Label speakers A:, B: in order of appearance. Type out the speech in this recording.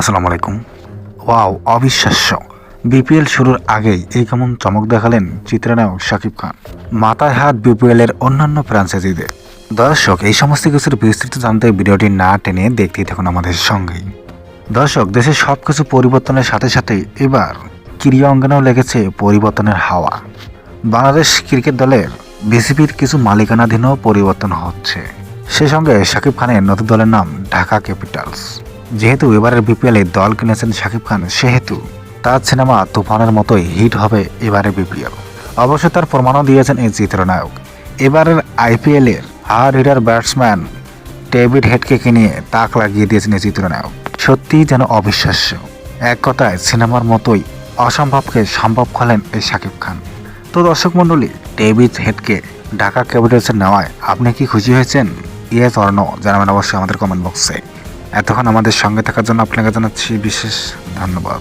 A: আসসালামু আলাইকুম। ওয়াও, অবিশ্বাস্য। বিপিএল শুরুর আগেই এই কেমন চমক দেখালেন চিত্রনায়ক শাকিব খান। মাথায় হাত বিপিএল এর অন্যান্য ফ্রাঞ্চাইজিদের দর্শক, এই সমস্ত কিছুর বিস্তৃত জানতে ভিডিওটি না টেনে দেখতেই থাকুন আমাদের সঙ্গেই। দর্শক, দেশের সব কিছু পরিবর্তনের সাথে সাথে এবার ক্রীড়া অঙ্গনেও লেগেছে পরিবর্তনের হাওয়া। বাংলাদেশ ক্রিকেট দলের বিসিবির কিছু মালিকানাধীনও পরিবর্তন হচ্ছে। সে সঙ্গে শাকিব খানের নতুন দলের নাম ঢাকা ক্যাপিটালস। যেহেতু এবারের বিপিএলে দল কিনেছেন শাকিব খান, সেহেতু তার সিনেমা তুফানের মতোই হিট হবে এবারের বিপিএল অবশ্য তার প্রমাণও দিয়েছেন এই চিত্রনায়ক। এবারের আইপিএলের হার হিটার ব্যাটসম্যান ডেভিড হেডকে কিনে তাক লাগিয়ে দিয়েছেন এই চিত্রনায়ক। সত্যিই যেন অবিশ্বাস্য। এক কথায় সিনেমার মতোই অসম্ভবকে সম্ভব হলেন এই শাকিব খান। তো দর্শক মণ্ডলী ডেভিড হেডকে ঢাকা ক্যাপিটালসের নেওয়ায় আপনি কি খুশি হয়েছেন? ইয়েস অর নো জানাবেন অবশ্যই আমাদের কমেন্ট বক্সে এতক্ষণ আমাদের সঙ্গে থাকার জন্য আপনাকে জানাচ্ছি বিশেষ ধন্যবাদ।